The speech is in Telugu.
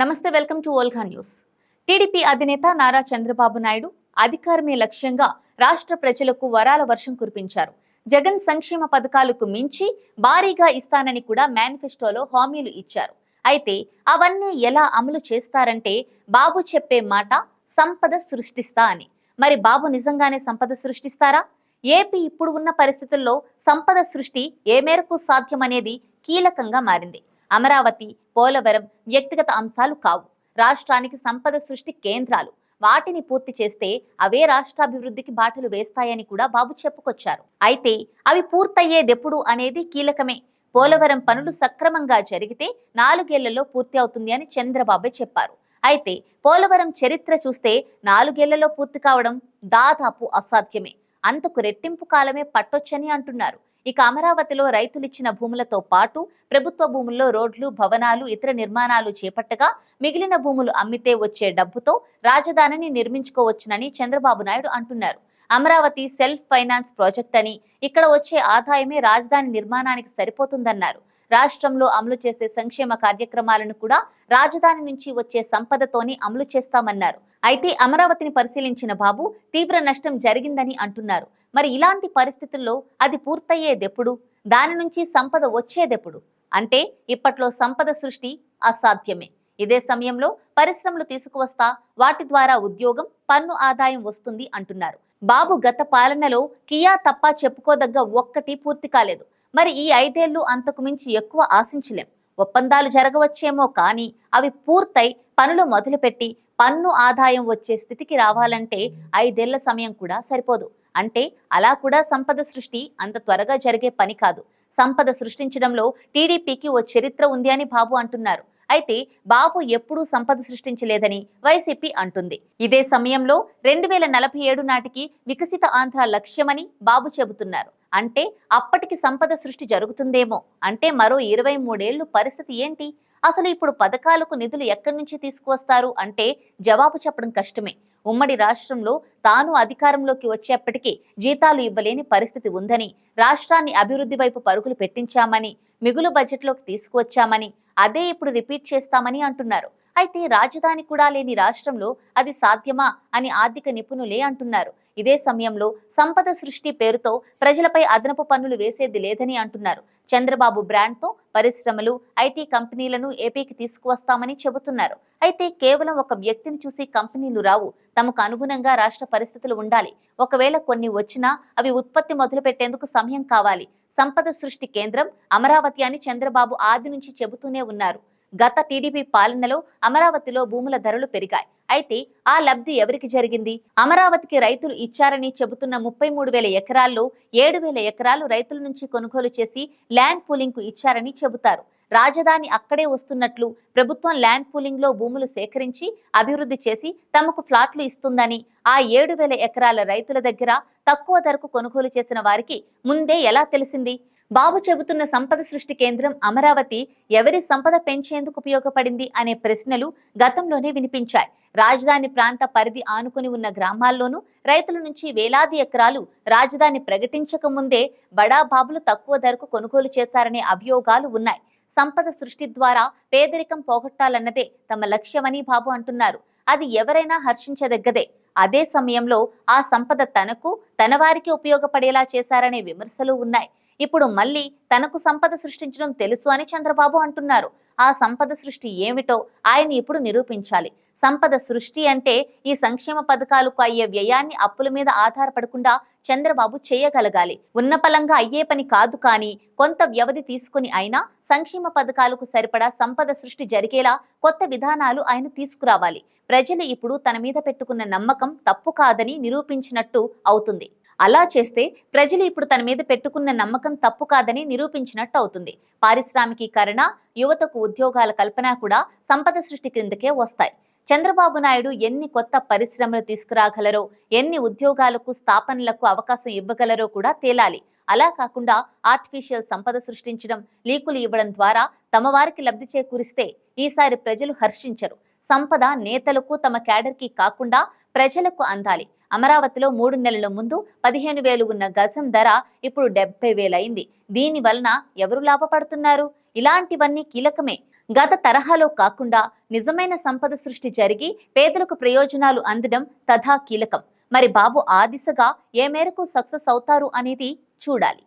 నమస్తే వెల్కమ్ టు ఓల్ఖా న్యూస్. టీడీపీ అధినేత నారా చంద్రబాబు నాయుడు అధికారమే లక్ష్యంగా రాష్ట్ర ప్రజలకు వరాల వర్షం కురిపించారు. జగన్ సంక్షేమ పథకాలకు మించి భారీగా ఇస్తానని కూడా మేనిఫెస్టోలో హామీలు ఇచ్చారు. అయితే అవన్నీ ఎలా అమలు చేస్తారంటే బాబు చెప్పే మాట సంపద సృష్టిస్తా అని. మరి బాబు నిజంగానే సంపద సృష్టిస్తారా? ఏపీ ఇప్పుడు ఉన్న పరిస్థితుల్లో సంపద సృష్టి ఏ మేరకు సాధ్యమనేది కీలకంగా మారింది. అమరావతి పోలవరం వ్యక్తిగత అంశాలు కావు. రాష్ట్రానికి సంపద సృష్టి కేంద్రాలు. వాటిని పూర్తి చేస్తే అవే రాష్ట్రాభివృద్ధికి బాటలు వేస్తాయని కూడా బాబు చెప్పుకొచ్చారు. అయితే అవి పూర్తయ్యేదెప్పుడు అనేది కీలకమే. పోలవరం పనులు సక్రమంగా జరిగితే నాలుగేళ్ళలో పూర్తి అవుతుంది అని చంద్రబాబే చెప్పారు. అయితే పోలవరం చరిత్ర చూస్తే నాలుగేళ్ళలో పూర్తి కావడం దాదాపు అసాధ్యమే. అంతకు రెట్టింపు కాలమే పట్టొచ్చని అంటున్నారు. ఇక అమరావతిలో రైతులిచ్చిన భూములతో పాటు ప్రభుత్వ భూముల్లో రోడ్లు భవనాలు ఇతర నిర్మాణాలు చేపట్టగా మిగిలిన భూములు అమ్మితే వచ్చే డబ్బుతో రాజధానిని నిర్మించుకోవచ్చునని చంద్రబాబు నాయుడు అంటున్నారు. అమరావతి సెల్ఫ్ ఫైనాన్స్ ప్రాజెక్ట్ అని ఇక్కడ వచ్చే ఆదాయమే రాజధాని నిర్మాణానికి సరిపోతుందన్నారు. రాష్ట్రంలో అమలు చేసే సంక్షేమ కార్యక్రమాలను కూడా రాజధాని నుంచి వచ్చే సంపదతోనే అమలు చేస్తామన్నారు. అయితే అమరావతిని పరిశీలించిన బాబు తీవ్ర నష్టం జరిగిందని అంటున్నారు. మరి ఇలాంటి పరిస్థితుల్లో అది పూర్తయ్యేదెప్పుడు? దాని నుంచి సంపద వచ్చేదెప్పుడు? అంటే ఇప్పట్లో సంపద సృష్టి అసాధ్యమే. ఇదే సమయంలో పరిశ్రమలు తీసుకువస్తా వాటి ద్వారా ఉద్యోగం పన్ను ఆదాయం వస్తుంది అంటున్నారు. బాబు గత పాలనలో కియా తప్ప చెప్పుకోదగ్గ ఒక్కటి పూర్తి కాలేదు. మరి ఈ ఐదేళ్ళు అంతకు మించి ఎక్కువ ఆశించలేం. ఒప్పందాలు జరగవచ్చేమో కానీ అవి పూర్తయి పనులు మొదలుపెట్టి పన్ను ఆదాయం వచ్చే స్థితికి రావాలంటే ఐదేళ్ళ సమయం కూడా సరిపోదు. అంటే అలా కూడా సంపద సృష్టి అంత త్వరగా జరిగే పని కాదు. సంపద సృష్టించడంలో టీడీపీకి ఓ చరిత్ర ఉంది అని బాబు అంటున్నారు. అయితే బాబు ఎప్పుడూ సంపద సృష్టించలేదని వైసీపీ అంటుంది. ఇదే సమయంలో రెండు వేల నలభై ఏడు నాటికి వికసిత ఆంధ్ర లక్ష్యమని బాబు చెబుతున్నారు. అంటే అప్పటికి సంపద సృష్టి జరుగుతుందేమో. అంటే మరో ఇరవై మూడేళ్ళు పరిస్థితి ఏంటి? అసలు ఇప్పుడు పథకాలకు నిధులు ఎక్కడి నుంచి తీసుకువస్తారు అంటే జవాబు చెప్పడం కష్టమే. ఉమ్మడి రాష్ట్రంలో తాను అధికారంలోకి వచ్చేప్పటికీ జీతాలు ఇవ్వలేని పరిస్థితి ఉందని రాష్ట్రాన్ని అభివృద్ధి వైపు పరుగులు పెట్టించామని మిగులు బడ్జెట్లోకి తీసుకువచ్చామని అదే ఇప్పుడు రిపీట్ చేస్తామని అంటున్నారు. అయితే రాజధాని కూడా లేని రాష్ట్రంలో అది సాధ్యమా అని ఆర్థిక నిపుణులే అంటున్నారు. ఇదే సమయంలో సంపద సృష్టి పేరుతో ప్రజలపై అదనపు పన్నులు వేసేది లేదని అంటున్నారు. చంద్రబాబు బ్రాండ్తో పరిశ్రమలు ఐటీ కంపెనీలను ఏపీకి తీసుకువస్తామని చెబుతున్నారు. అయితే కేవలం ఒక వ్యక్తిని చూసి కంపెనీలు రావు. తమకు అనుగుణంగా రాష్ట్ర పరిస్థితులు ఉండాలి. ఒకవేళ కొన్ని వచ్చినా అవి ఉత్పత్తి మొదలు పెట్టేందుకు సమయం కావాలి. సంపద సృష్టి కేంద్రం అమరావతి అని చంద్రబాబు ఆది నుంచి చెబుతూనే ఉన్నారు. గత టీడీపీ పాలనలో అమరావతిలో భూముల ధరలు పెరిగాయి. అయితే ఆ లబ్ధి ఎవరికి జరిగింది? అమరావతికి రైతులు ఇచ్చారని చెబుతున్న ముప్పై మూడు వేల ఎకరాల్లో ఏడు వేల ఎకరాలు రైతుల నుంచి కొనుగోలు చేసి ల్యాండ్ పూలింగ్కు ఇచ్చారని చెబుతారు. రాజధాని అక్కడే వస్తున్నట్లు ప్రభుత్వం ల్యాండ్ పూలింగ్లో భూములు సేకరించి అభివృద్ధి చేసి తమకు ఫ్లాట్లు ఇస్తుందని ఆ ఏడు వేల ఎకరాల రైతుల దగ్గర తక్కువ ధరకు కొనుగోలు చేసిన వారికి ముందే ఎలా తెలిసింది? బాబు చెబుతున్న సంపద సృష్టి కేంద్రం అమరావతి ఎవరి సంపద పెంచేందుకు ఉపయోగపడింది అనే ప్రశ్నలు గతంలోనే వినిపించాయి. రాజధాని ప్రాంత పరిధి ఆనుకుని ఉన్న గ్రామాల్లోనూ రైతుల నుంచి వేలాది ఎకరాలు రాజధాని ప్రకటించక ముందే బడా బాబులు తక్కువ ధరకు కొనుగోలు చేశారనే అభియోగాలు ఉన్నాయి. సంపద సృష్టి ద్వారా పేదరికం పోగొట్టాలన్నదే తమ లక్ష్యమని బాబు అంటున్నారు. అది ఎవరైనా హర్షించదగ్గదే. అదే సమయంలో ఆ సంపద తనకు తన వారికి ఉపయోగపడేలా చేశారనే విమర్శలు ఉన్నాయి. ఇప్పుడు మళ్ళీ తనకు సంపద సృష్టించడం తెలుసు అని చంద్రబాబు అంటున్నారు. ఆ సంపద సృష్టి ఏమిటో ఆయన ఇప్పుడు నిరూపించాలి. సంపద సృష్టి అంటే ఈ సంక్షేమ పథకాలకు అయ్యే వ్యయాన్ని అప్పుల మీద ఆధారపడకుండా చంద్రబాబు చేయగలగాలి. ఉన్నపలంగా అయ్యే పని కాదు కానీ కొంత వ్యవధి తీసుకుని అయినా సంక్షేమ పథకాలకు సరిపడా సంపద సృష్టి జరిగేలా కొత్త విధానాలు ఆయన తీసుకురావాలి. ప్రజలు ఇప్పుడు తన మీద పెట్టుకున్న నమ్మకం తప్పు కాదని నిరూపించినట్టు అవుతుంది. అలా చేస్తే ప్రజలు ఇప్పుడు తన మీద పెట్టుకున్న నమ్మకం తప్పు కాదని నిరూపించినట్టు అవుతుంది. పారిశ్రామికీకరణ యువతకు ఉద్యోగాల కల్పన కూడా సంపద సృష్టి క్రిందకే వస్తాయి. చంద్రబాబు నాయుడు ఎన్ని కొత్త పరిశ్రమలు తీసుకురాగలరో ఎన్ని ఉద్యోగాలకు స్థాపనలకు అవకాశం ఇవ్వగలరో కూడా తేలాలి. అలా కాకుండా ఆర్టిఫిషియల్ సంపద సృష్టించడం లీకులు ఇవ్వడం ద్వారా తమ వారికి లబ్ధి చేకూరిస్తే ఈసారి ప్రజలు హర్షించరు. సంపద నేతలకు తమ క్యాడర్కి కాకుండా ప్రజలకు అందాలి. అమరావతిలో మూడు నెలల ముందు పదిహేను వేలు ఉన్న గజం ధర ఇప్పుడు డెబ్బై వేలైంది దీని వలన ఎవరు లాభపడుతున్నారు? ఇలాంటివన్నీ కీలకమే. గత తరహాలో కాకుండా నిజమైన సంపద సృష్టి జరిగి పేదలకు ప్రయోజనాలు అందడం తథా కీలకం. మరి బాబు ఆ దిశగా ఏ మేరకు సక్సెస్ అవుతారు అనేది చూడాలి.